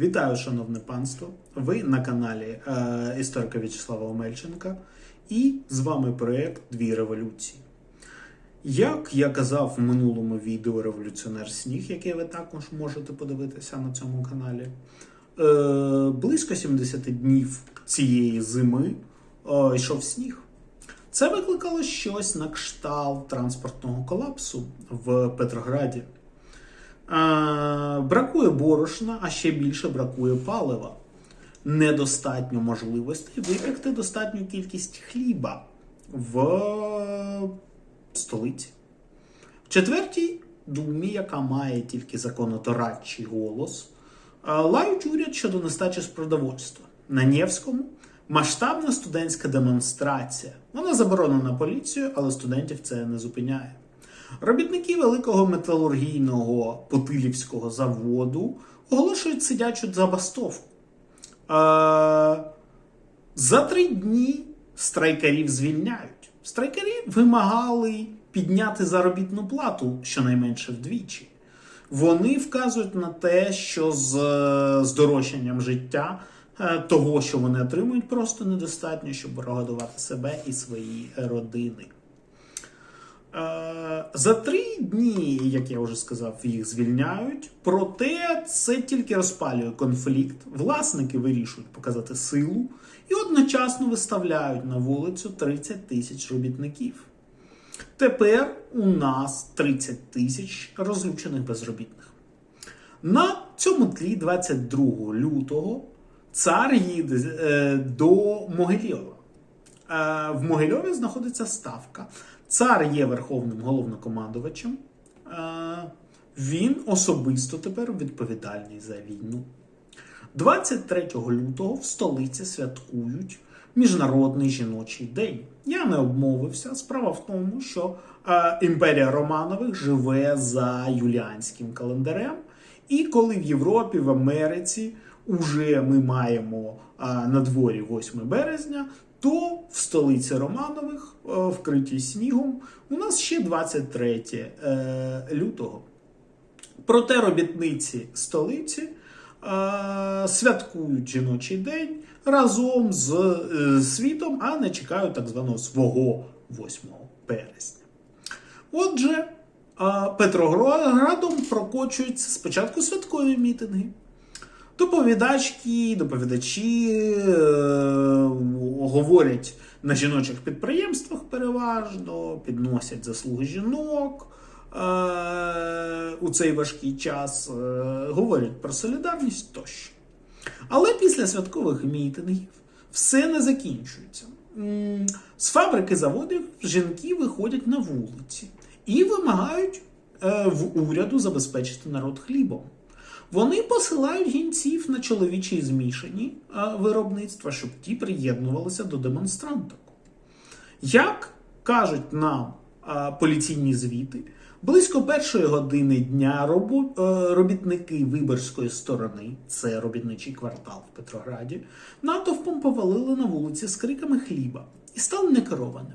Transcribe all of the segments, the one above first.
Вітаю, шановне панство! Ви на каналі е, історика В'ячеслава Омельченка і з вами проєкт Дві революції. Як я казав в минулому відео Революціонер Сніг, яке ви також можете подивитися на цьому каналі, е, близько 70 днів цієї зими е, йшов сніг. Це викликало щось на кшталт транспортного колапсу в Петрограді. Е, бракує борошна, а ще більше бракує палива. Недостатньо можливостей випекти достатню кількість хліба в столиці. В четвертій думі, яка має тільки законодавчий голос, е, лають уряд щодо нестачі з продовольства. На Нєвському масштабна студентська демонстрація. Вона заборонена поліцією, але студентів це не зупиняє. Робітники великого металургійного Потилівського заводу оголошують сидячу забастовку. Е, за три дні страйкарів звільняють. Страйкарі вимагали підняти заробітну плату щонайменше вдвічі. Вони вказують на те, що з здорожчанням життя е, того, що вони отримують, просто недостатньо, щоб прогодувати себе і свої родини. Е, За три дні, як я вже сказав, їх звільняють. Проте це тільки розпалює конфлікт. Власники вирішують показати силу і одночасно виставляють на вулицю 30 тисяч робітників. Тепер у нас 30 тисяч розлючених безробітних. На цьому тлі 22 лютого цар їде е, до Могилєва. Е, в Могильові знаходиться ставка. Цар є верховним головнокомандувачем. Е, Він особисто тепер відповідальний за війну. 23 лютого в столиці святкують Міжнародний жіночий день. Я не обмовився. Справа в тому, що е, імперія Романових живе за юліанським календарем. І коли в Європі, в Америці уже ми маємо е, на дворі 8 березня, то в столиці Романових, е, вкритій снігом, у нас ще 23 е, лютого. Проте робітниці столиці е, святкують жіночий день разом з світом, а не чекають так званого свого 8 березня. Отже, Петроградом прокочуються спочатку святкові мітинги. Доповідачки, доповідачі е, говорять на жіночих підприємствах переважно, підносять заслуги жінок е, у цей важкий час, е, говорять про солідарність тощо. Але після святкових мітингів все не закінчується. З фабрики заводів жінки виходять на вулиці і вимагають е, в уряду забезпечити народ хлібом. Вони посилають гінців на чоловічі змішані виробництва, щоб ті приєднувалися до демонстранток. Як кажуть нам поліційні звіти, близько першої години дня е, робітники виборської сторони, це робітничий квартал в Петрограді, натовпом повалили на вулиці з криками хліба і стали некерованими.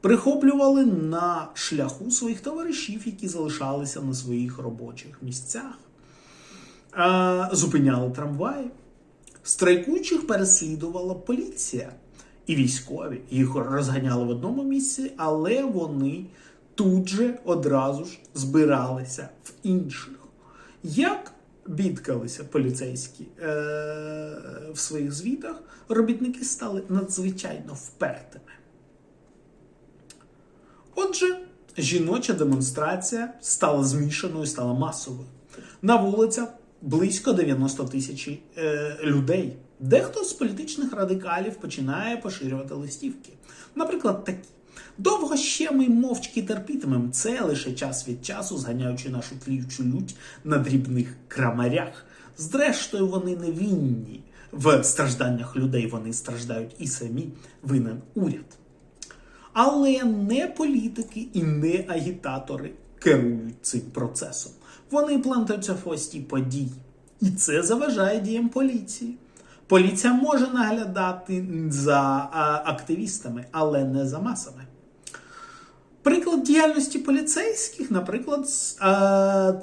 Прихоплювали на шляху своїх товаришів, які залишалися на своїх робочих місцях. Е, зупиняли трамваї. Страйкуючих переслідувала поліція і військові. Їх розганяли в одному місці, але вони тут же одразу ж збиралися в інших. Як бідкалися поліцейські е, в своїх звітах, робітники стали надзвичайно впертими. Отже, жіноча демонстрація стала змішаною, стала масовою. На вулицях близько 90 тисяч е, людей. Дехто з політичних радикалів починає поширювати листівки. Наприклад, такі. Довго ще ми мовчки терпітимем це лише час від часу, зганяючи нашу тліючу лють на дрібних крамарях. Зрештою, вони не винні в стражданнях людей, вони страждають і самі винен уряд. Але не політики і не агітатори керують цим процесом. Вони плантаються в хвості подій. І це заважає діям поліції. Поліція може наглядати за активістами, але не за масами. Приклад діяльності поліцейських, наприклад,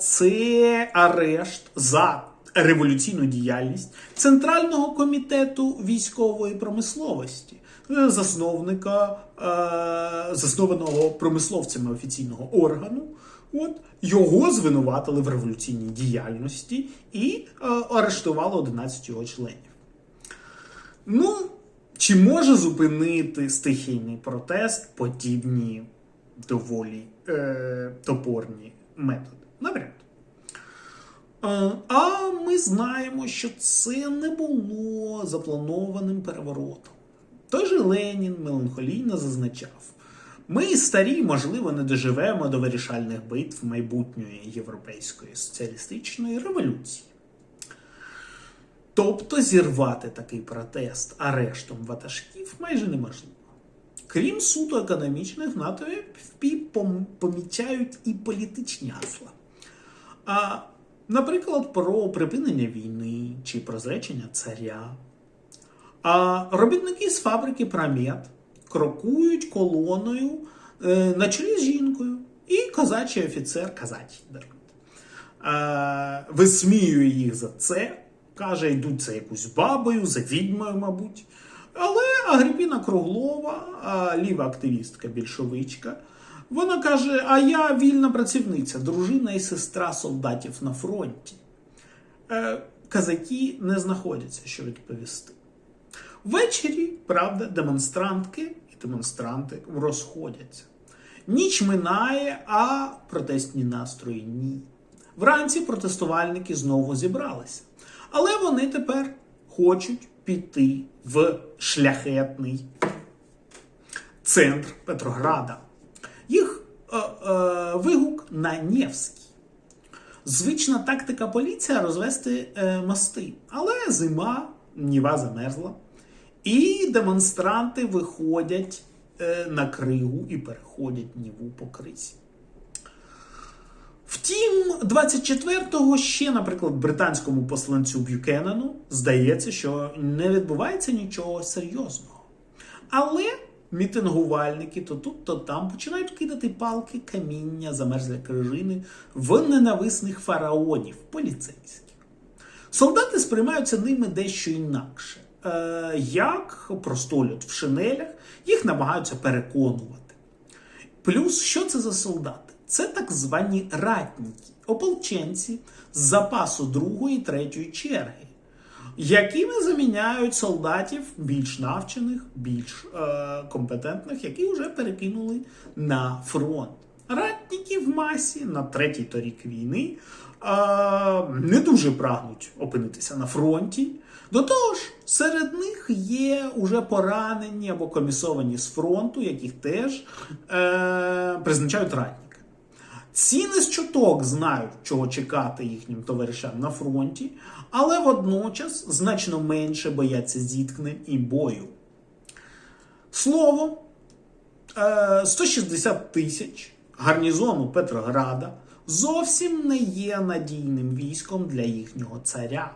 це арешт за революційну діяльність Центрального комітету військової промисловості, е, засновника е, заснованого промисловцями офіційного органу. От його звинуватили в революційній діяльності і е, арештували 11 його членів. Ну, чи може зупинити стихійний протест подібні доволі е, топорні методи? Навряд. Е, А ми знаємо, що це не було запланованим переворотом. Той же Ленін меланхолійно зазначав: ми старі, можливо, не доживемо до вирішальних битв майбутньої європейської соціалістичної революції. Тобто зірвати такий протест арештом ватажків майже неможливо. Крім суто економічних, пом- помічають і політичні гасла. А, наприклад, про припинення війни чи про зречення царя. А робітники з фабрики Прамет крокують колоною е, на чолі з жінкою. І козачий офіцер, казачий е, висміює їх за це. Каже, йдуть за якусь бабою, за відьмою, мабуть. Але Агріпіна Круглова, ліва активістка більшовичка, вона каже: А я вільна працівниця, дружина і сестра солдатів на фронті. Е, казаки не знаходяться, що відповісти. Ввечері, правда, демонстрантки демонстранти розходяться. Ніч минає, а протестні настрої ні. Вранці протестувальники знову зібралися. Але вони тепер хочуть піти в шляхетний центр Петрограда. Їх е, е, вигук на Нєвський. Звична тактика поліція розвести е, мости. Але зима, Ніва замерзла. І демонстранти виходять е, на кригу і переходять Ніву по кризі. Втім, 24-го ще, наприклад, британському посланцю Б'юкенену здається, що не відбувається нічого серйозного. Але мітингувальники то тут, то там починають кидати палки, каміння, замерзлі крижини в ненависних фараонів поліцейських. Солдати сприймаються ними дещо інакше. Е, як простолюд в шинелях, їх намагаються переконувати. Плюс, що це за солдати? Це так звані ратники, ополченці з запасу другої третьої черги, якими заміняють солдатів більш навчених, більш е, компетентних, які вже перекинули на фронт. Ратники в масі на третій торік війни е, не дуже прагнуть опинитися на фронті. До того ж, серед них є уже поранені або комісовані з фронту, яких теж е, призначають ратники. Ці не з чуток знають, чого чекати їхнім товаришам на фронті, але водночас значно менше бояться зіткнень і бою. Словом, е, 160 тисяч гарнізону Петрограда зовсім не є надійним військом для їхнього царя.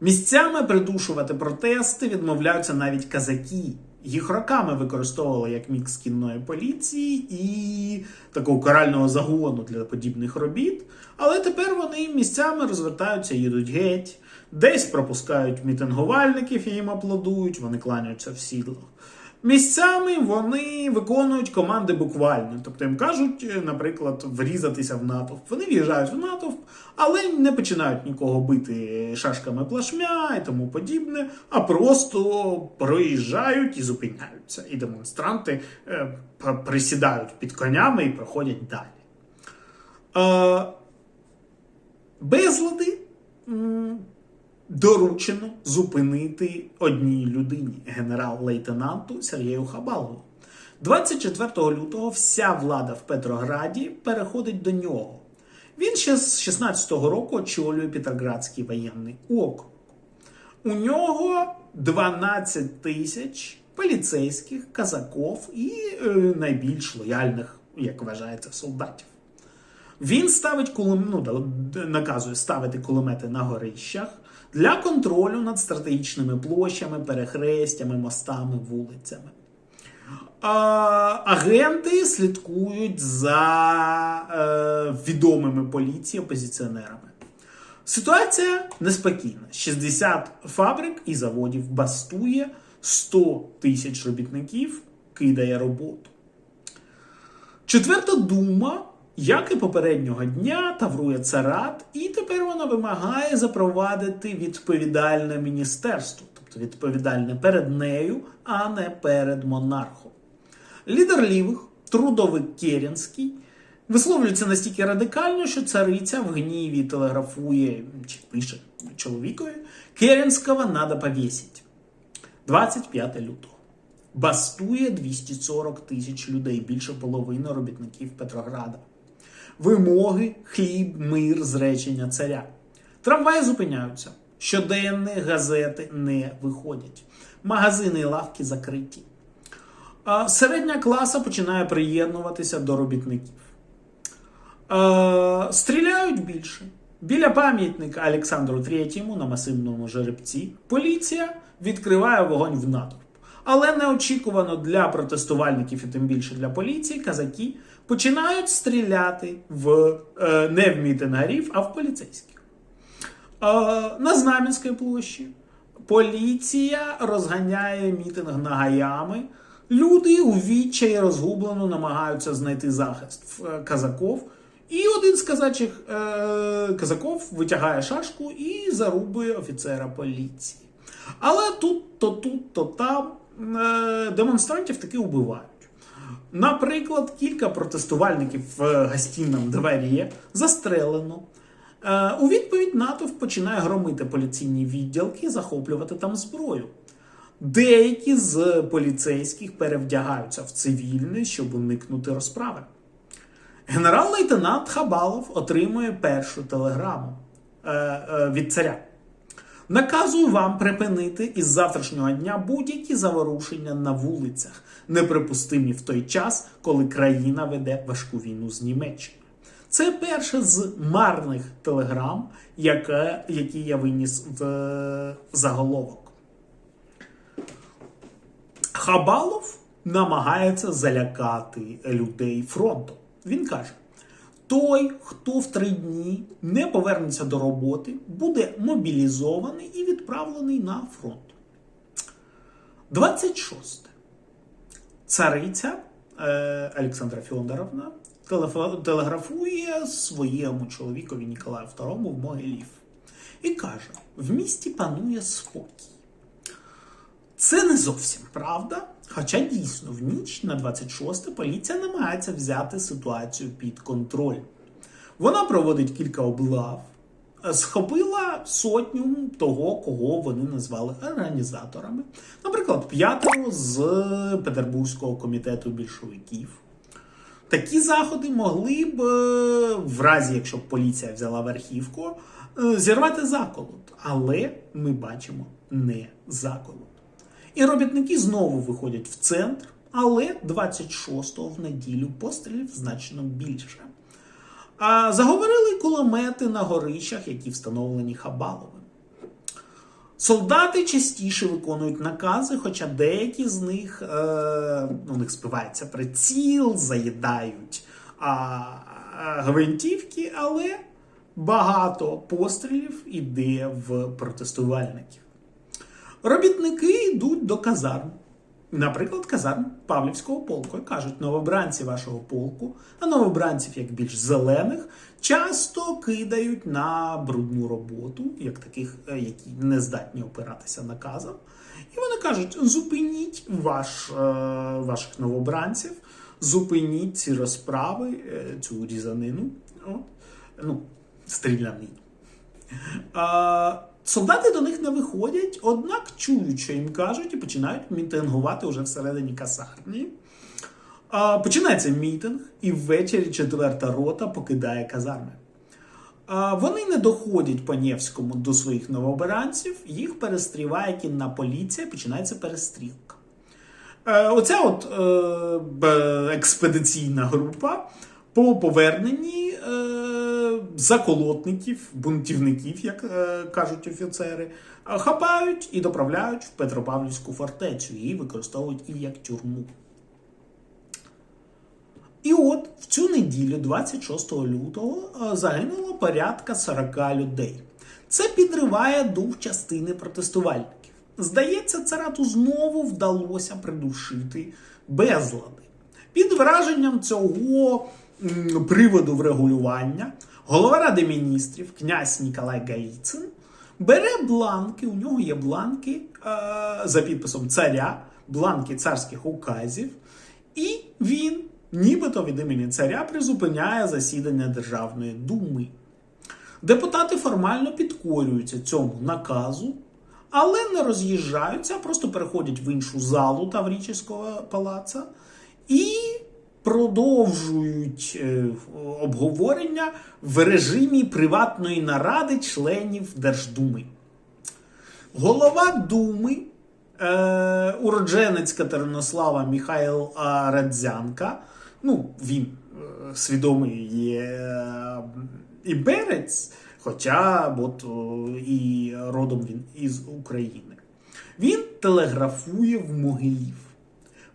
Місцями придушувати протести відмовляються навіть казаки. Їх роками використовували як мікс кінної поліції і такого карального загону для подібних робіт. Але тепер вони місцями розвертаються, їдуть геть, десь пропускають мітингувальників і їм аплодують, вони кланяються в сідлах. Місцями вони виконують команди буквально. Тобто їм кажуть, е, наприклад, врізатися в натовп. Вони в'їжджають в натовп, але не починають нікого бити шашками плашмя і тому подібне, а просто проїжджають і зупиняються. І демонстранти е, присідають під конями і проходять далі. Е, безлади доручено зупинити одній людині, генерал-лейтенанту Сергію Хабалову. 24 лютого вся влада в Петрограді переходить до нього. Він ще з 16-го року очолює Петроградський воєнний округ. У нього 12 тисяч поліцейських, казаків і е, найбільш лояльних, як вважається, солдатів. Він ставить кулем... ну, наказує ставити кулемети на горищах для контролю над стратегічними площами, перехрестями, мостами, вулицями. А, агенти слідкують за е, відомими поліції опозиціонерами. Ситуація неспокійна. 60 фабрик і заводів бастує, 100 тисяч робітників кидає роботу. Четверта дума, як і попереднього дня, таврує царат, і тепер вона вимагає запровадити відповідальне міністерство, тобто відповідальне перед нею, а не перед монархом. Лідер лівих, трудовик Керенський, висловлюється настільки радикально, що цариця в гніві телеграфує чи пише чоловікові: Керенського надо повісити. 25 лютого. Бастує 240 тисяч людей, більше половини робітників Петрограда. Вимоги, хліб, мир, зречення царя. Трамваї зупиняються. Щоденні газети не виходять. Магазини і лавки закриті. Середня класа починає приєднуватися до робітників. Стріляють більше. Біля пам'ятника Олександру Третьому на масивному жеребці поліція відкриває вогонь в натовп. Але неочікувано для протестувальників і тим більше для поліції казаки починають стріляти в, е, не в мітингарів, а в поліцейських. Е, на Знам'янській площі поліція розганяє мітинг нагаями. Люди у відчаї розгублено намагаються знайти захист в е, казаков. І один з казачих е, казаков витягає шашку і зарубує офіцера поліції. Але тут, то тут, то там е, демонстрантів таки вбивають. Наприклад, кілька протестувальників в гостінному дворі застрелено. Е, у відповідь натовп починає громити поліційні відділки, захоплювати там зброю. Деякі з поліцейських перевдягаються в цивільне, щоб уникнути розправи. Генерал-лейтенант Хабалов отримує першу телеграму е, е, від царя. Наказую вам припинити із завтрашнього дня будь-які заворушення на вулицях, неприпустимі в той час, коли країна веде важку війну з Німеччиною. Це перше з марних телеграм, яке, які я виніс в, заголовок. Хабалов намагається залякати людей фронтом. Він каже: той, хто в три дні не повернеться до роботи, буде мобілізований і відправлений на фронт. 26. Цариця е, Олександра телефо- телеграфує своєму чоловікові Ніколаю II в Могилів і каже: в місті панує спокій. Це не зовсім правда. Хоча дійсно в ніч на 26 поліція намагається взяти ситуацію під контроль. Вона проводить кілька облав, схопила сотню того, кого вони назвали організаторами. Наприклад, п'ятого з Петербурзького комітету більшовиків. Такі заходи могли б, е, в разі якщо б поліція взяла верхівку, е, зірвати заколот. Але ми бачимо не заколот. І робітники знову виходять в центр, але 26-го в неділю пострілів значно більше. А заговорили кулемети на горищах, які встановлені Хабаловим. Солдати частіше виконують накази, хоча деякі з них е, у них спивається приціл, заїдають а, а, гвинтівки, але багато пострілів іде в протестувальників. Робітники йдуть до казарм. Наприклад, казарм Павлівського полку кажуть, новобранці вашого полку, а новобранців, як більш зелених, часто кидають на брудну роботу, як таких, е, які не здатні опиратися наказам. І вони кажуть: зупиніть ваш, е, ваших новобранців, зупиніть ці розправи, е, цю різанину, ну, стрілянину. Солдати до них не виходять, однак чують, що їм кажуть, і починають мітингувати вже всередині касарні. А, Починається мітинг, і ввечері четверта рота покидає казарми. А, Вони не доходять по Невському до своїх новобранців, їх перестріває кінна поліція, починається перестрілка. Е, Оця от е, експедиційна група по поверненні е, заколотників, бунтівників, як е, кажуть офіцери, е, хапають і доправляють в Петропавлівську фортецю і використовують і як тюрму. І от в цю неділю, 26 лютого, е, загинуло порядка 40 людей. Це підриває дух частини протестувальників. Здається, царату знову вдалося придушити безлади. Під враженням цього приводу врегулювання голова Ради міністрів, князь Ніколай Галіцин, бере бланки, у нього є бланки е, за підписом царя, бланки царських указів, і він, нібито від імені царя, призупиняє засідання Державної думи. Депутати формально підкорюються цьому наказу, але не роз'їжджаються, а просто переходять в іншу залу Таврічівського палаца і продовжують е, обговорення в режимі приватної наради членів Держдуми. Голова Думи, е, уродженець Катеринослава Михайло Радзянка, ну, він е, свідомий є е, іберець, хоча от, о, і родом він із України. Він телеграфує в Могилів.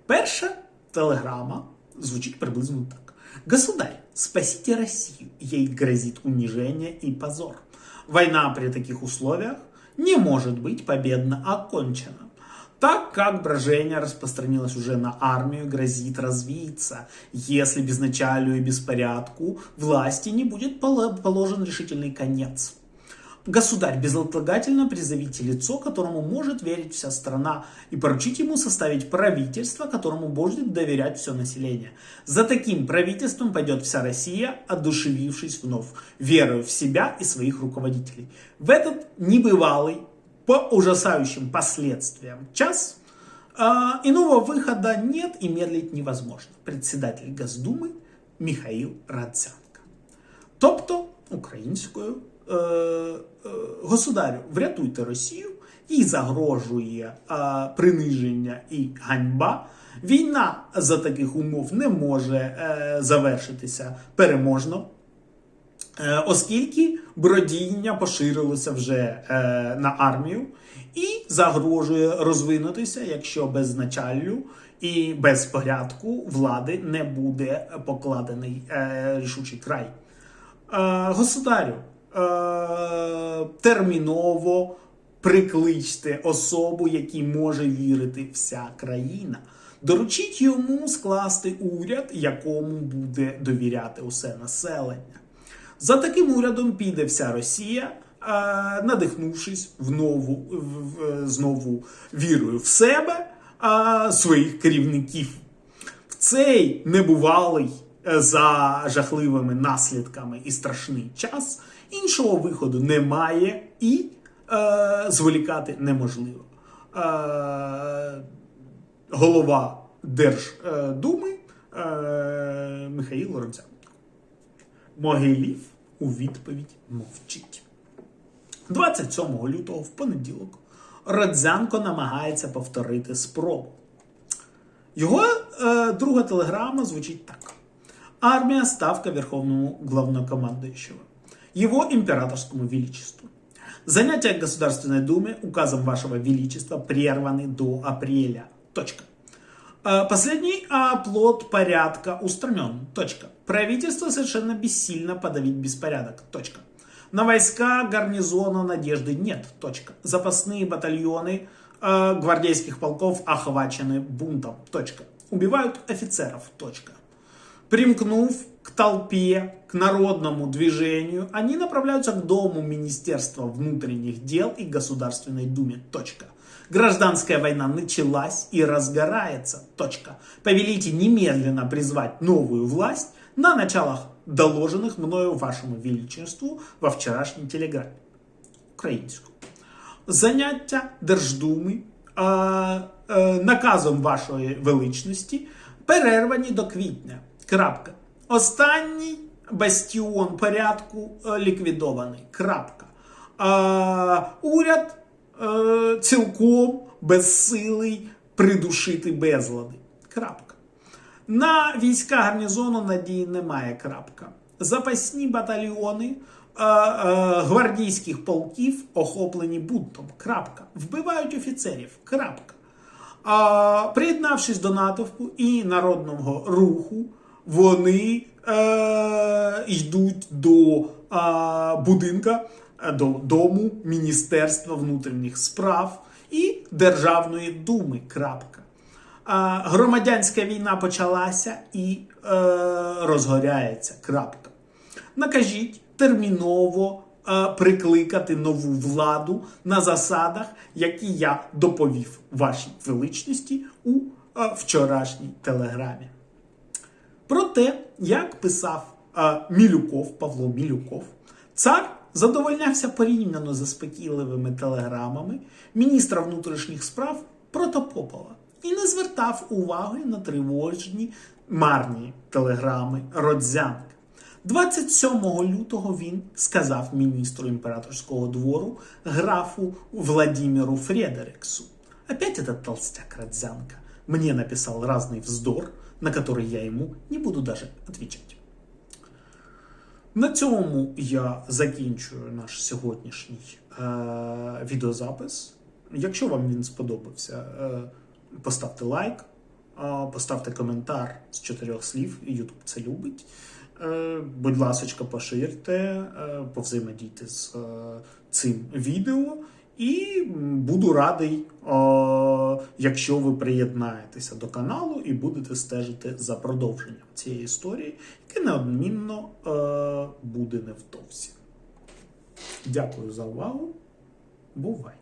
Перша телеграма звучит приблизно так. Государь, спасите Россию, ей грозит унижение и позор. Война при таких условиях не может быть победно окончена. Так как брожение распространилось уже на армию, грозит развиться, если безначалию и беспорядку власти не будет поло- положен решительный конец. Государь, безотлагательно призовите лицо, которому может верить вся страна, и поручите ему составить правительство, которому будет доверять все население. За таким правительством пойдет вся Россия, одушевившись вновь, верою в себя и своих руководителей. В этот небывалый, по ужасающим последствиям час, а, иного выхода нет и медлить невозможно. Председатель Госдумы Михаил Радзянко. Тобто українською е, е, государю, врятуйте Росію, їй загрожує е, приниження і ганьба. Війна за таких умов не може е, завершитися переможно. Е, оскільки бродіння поширилося вже е, на армію і загрожує розвинутися, якщо без началлю і без порядку влади не буде покладений е, рішучий край. Е, государю, терміново прикличте особу, якій може вірити вся країна. Доручіть йому скласти уряд, якому буде довіряти усе населення. За таким урядом піде вся Росія, е, надихнувшись в нову, в- в- знову вірою в себе, своїх керівників. В цей небувалий е, за жахливими наслідками і страшний час іншого виходу немає і е, зволікати неможливо. Е, голова Держдуми е, Михаїл Родзянко. Могилів у відповідь мовчить. 27 лютого в понеділок Родзянко намагається повторити спробу. Його е, друга телеграма звучить так: Армия ставка Верховному главнокомандующего, его императорскому величеству. Занятия Государственной Думы указом Вашего Величества прерваны до апреля. Точка. Э, Последний оплот порядка устранен. Точка. Правительство совершенно бессильно подавить беспорядок. Точка. На войска гарнизона надежды нет. Точка. Запасные батальоны э, гвардейских полков охвачены бунтом. Точка. Убивают офицеров. Точка. Примкнув к толпе, к народному движению, они направляются к Дому Министерства внутренних дел и Государственной Думе. Точка. Гражданская война началась и разгорается. Точка. Повелите немедленно призвать новую власть на началах доложенных мною вашему величеству во вчерашней телеграмме. Українською. Заняття Держдуми е, е, наказом вашої величності перервані до квітня. Крапка. Останній бастіон порядку е, ліквідований. Крапка. Е, уряд е, цілком безсилий придушити безлади. Крапка. На війська гарнізону надії немає. Крапка. Запасні батальйони е, гвардійських полків охоплені бунтом. Крапка. Вбивають офіцерів. Крапка. А, приєднавшись до натовпу і народного руху, вони е, йдуть до е, будинка е, до дому Міністерства внутрішніх справ і Державної думи. Крапка. А, громадянська війна почалася і е, розгоряється. Крапка. Накажіть терміново е, прикликати нову владу на засадах, які я доповів вашій величності у е, вчорашній телеграмі. Про те, як писав е, Мілюков, Павло Мілюков, цар задовольнявся порівняно заспокійливими телеграмами міністра внутрішніх справ Протопопова і не звертав уваги на тривожні марні телеграми Родзянка. 27 лютого він сказав міністру імператорського двору графу Владимиру Фредериксу. Опять этот толстяк Родзянко мне написал разный вздор, на который я ему не буду даже отвечать. На цьому я закінчую наш сьогоднішній е, відеозапис. Якщо вам він сподобався, е, поставте лайк, е, поставте коментар з чотирьох слів. YouTube це любить. Е, будь ласочка, поширте, е, повзаємодійте з е, цим відео. І буду радий, якщо ви приєднаєтеся до каналу і будете стежити за продовженням цієї історії, яке неодмінно е, буде невдовзі. Дякую за увагу. Бувай!